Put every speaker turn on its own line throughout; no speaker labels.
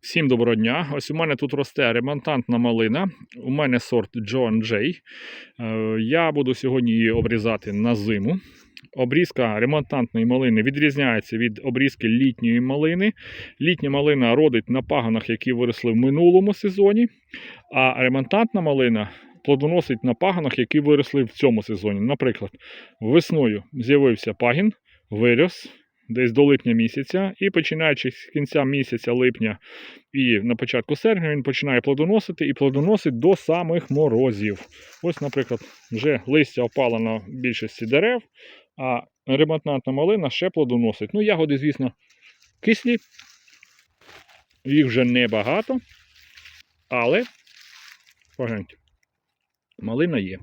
Всім доброго дня. Ось у мене тут росте ремонтантна малина. У мене сорт John J. Е, Я буду сьогодні її обрізати на зиму. Обрізка ремонтантної малини відрізняється від обрізки літньої малини. Літня малина родить на паганах, які виросли в минулому сезоні, а ремонтантна малина плодоносить на паганах, які виросли в цьому сезоні. Наприклад, весною з'явився пагін, виріс десь до липня місяця, і починаючи з кінця місяця липня і на початку серпня він починає плодоносити і плодоносить до самих морозів. Ось, наприклад, вже листя опало на більшості дерев, а ремонтантна малина ще плодоносить. Ну, ягоди, звісно, кислі, їх вже небагато, але погляньте, малина є.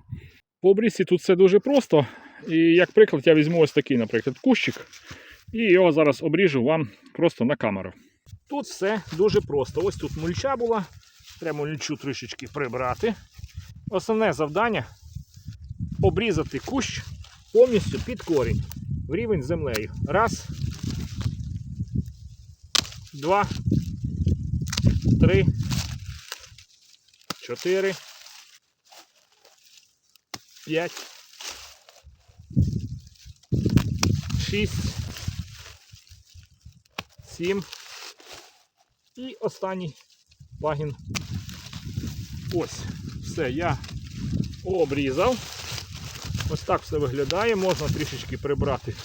По обрізці тут все дуже просто. І як приклад, я візьму ось такий, наприклад, кущик. І його зараз обріжу вам просто на камеру. Тут все дуже просто. Ось тут мульча була. Треба мульчу трішечки прибрати. Основне завдання обрізати кущ повністю під корінь в рівень з землею. Раз. Два. Три. Чотири. П'ять. Шість. 7. І останній пагін. Ось, все, я обрізав. Ось так все виглядає. Можна трішечки прибрати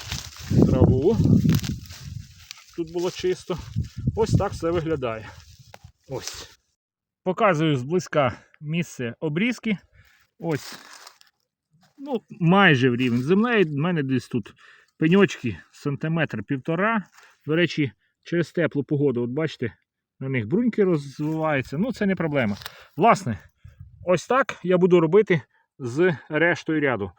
траву. Тут було чисто. Ось так все виглядає. Ось. Показую зблизька місце обрізки. Ось. Ну, майже в рівень землею. У мене десь тут пеньочки сантиметр півтора. До речі, через теплу погоду, от бачите, на них бруньки розвиваються. Ну, це не проблема. Власне, ось так я буду робити з рештою ряду.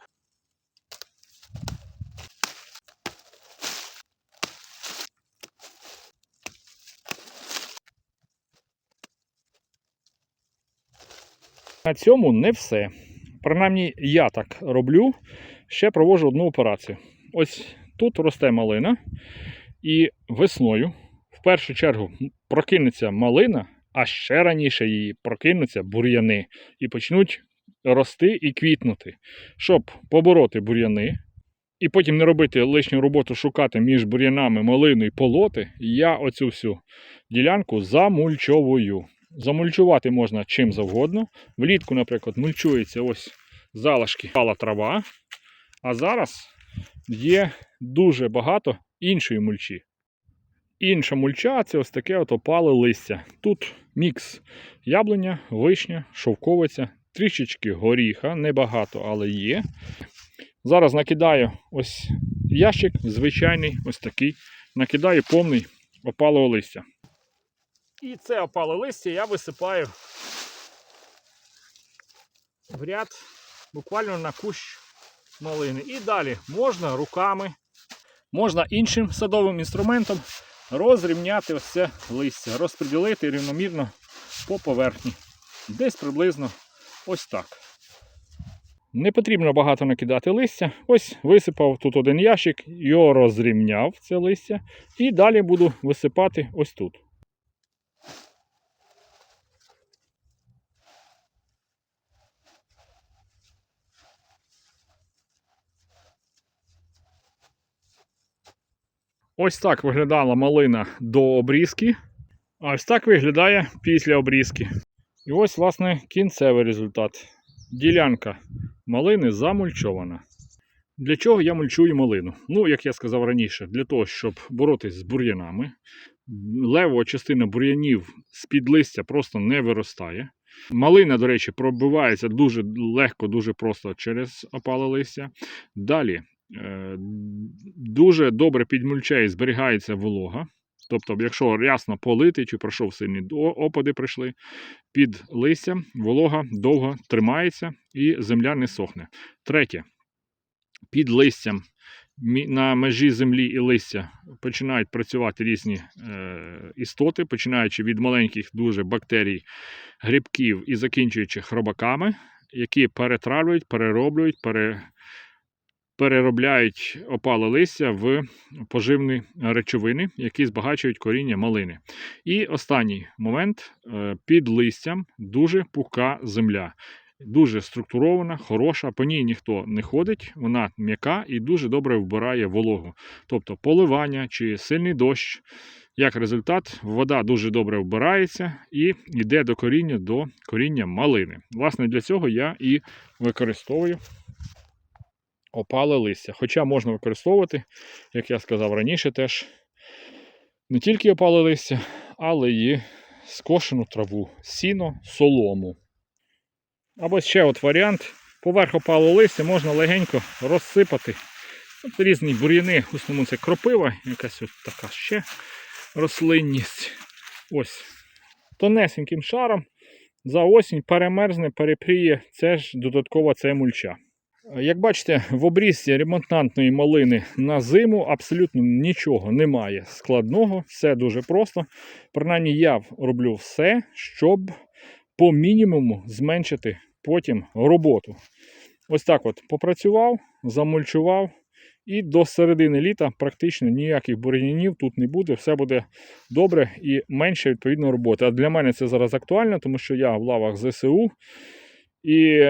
На цьому не все. Принаймні, я так роблю. Ще проводжу одну операцію. Ось тут росте малина. І весною, в першу чергу, прокинеться малина, а ще раніше її прокинуться бур'яни і почнуть рости і квітнути, щоб побороти бур'яни. І потім не робити лишню роботу шукати між бур'янами малину і полоти, я оцю всю ділянку замульчовую. Замульчувати можна чим завгодно. Влітку, наприклад, мульчується ось залишки пала трава. А зараз є дуже багато іншої мульчі. Інша мульча це ось таке от опале листя. Тут мікс яблуня, вишня, шовковиця, трішечки горіха, небагато, але є. Зараз накидаю ось ящик, звичайний, ось такий. Накидаю повний опалого листя. І це опале листя я висипаю в ряд буквально на кущ малини. І далі можна руками можна іншим садовим інструментом розрівняти ось це листя, розподілити рівномірно по поверхні. Десь приблизно ось так. Не потрібно багато накидати листя. Ось висипав тут один ящик, його розрівняв це листя. І далі буду висипати ось тут. Ось так виглядала малина до обрізки. А ось так виглядає після обрізки. І ось, власне, кінцевий результат. Ділянка малини замульчована. Для чого я мульчую малину? Ну, як я сказав раніше, для того, щоб боротись з бур'янами. Левова частина бур'янів з-під листя просто не виростає. Малина, до речі, пробивається дуже легко, дуже просто через опале листя. Далі дуже добре під мульчею зберігається волога. Тобто, якщо рясно полити чи пройшов сильні опади прийшли, під листям волога довго тримається і земля не сохне. Третє, під листям на межі землі і листя починають працювати різні е, істоти, починаючи від маленьких дуже бактерій, грибків і закінчуючи хробаками, які перетравлюють, перероблюють, пере переробляють опале листя в поживні речовини, які збагачують коріння малини. І останній момент е, під листям дуже пухка земля. Дуже структурована, хороша, по ній ніхто не ходить, вона м'яка і дуже добре вбирає вологу. Тобто поливання чи сильний дощ. Як результат, вода дуже добре вбирається і йде до коріння до коріння малини. Власне, для цього я і використовую опале листя. Хоча можна використовувати, як я сказав раніше, теж не тільки опале листя, але й скошену траву, сіно, солому. Або ще от варіант. Поверх опалого листя можна легенько розсипати. От різні бур'яни, в основному це кропива, якась от така ще рослинність. Ось. Тонесеньким шаром за осінь перемерзне, перепріє, це ж додаткова це мульча. Як бачите, в обрізці ремонтантної малини на зиму абсолютно нічого немає складного, все дуже просто. Принаймні я роблю все, щоб по мінімуму зменшити потім роботу. Ось так от попрацював, замульчував, і до середини літа практично ніяких бур'янів тут не буде, все буде добре і менше відповідно роботи. А для мене це зараз актуально, тому що я в лавах ЗСУ і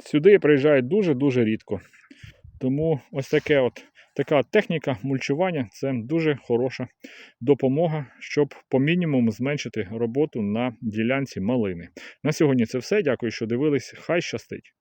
сюди приїжджають дуже-дуже рідко. Тому ось таке от, така техніка мульчування це дуже хороша допомога, щоб по мінімуму зменшити роботу на ділянці малини. На сьогодні це все. Дякую, що дивились. Хай щастить!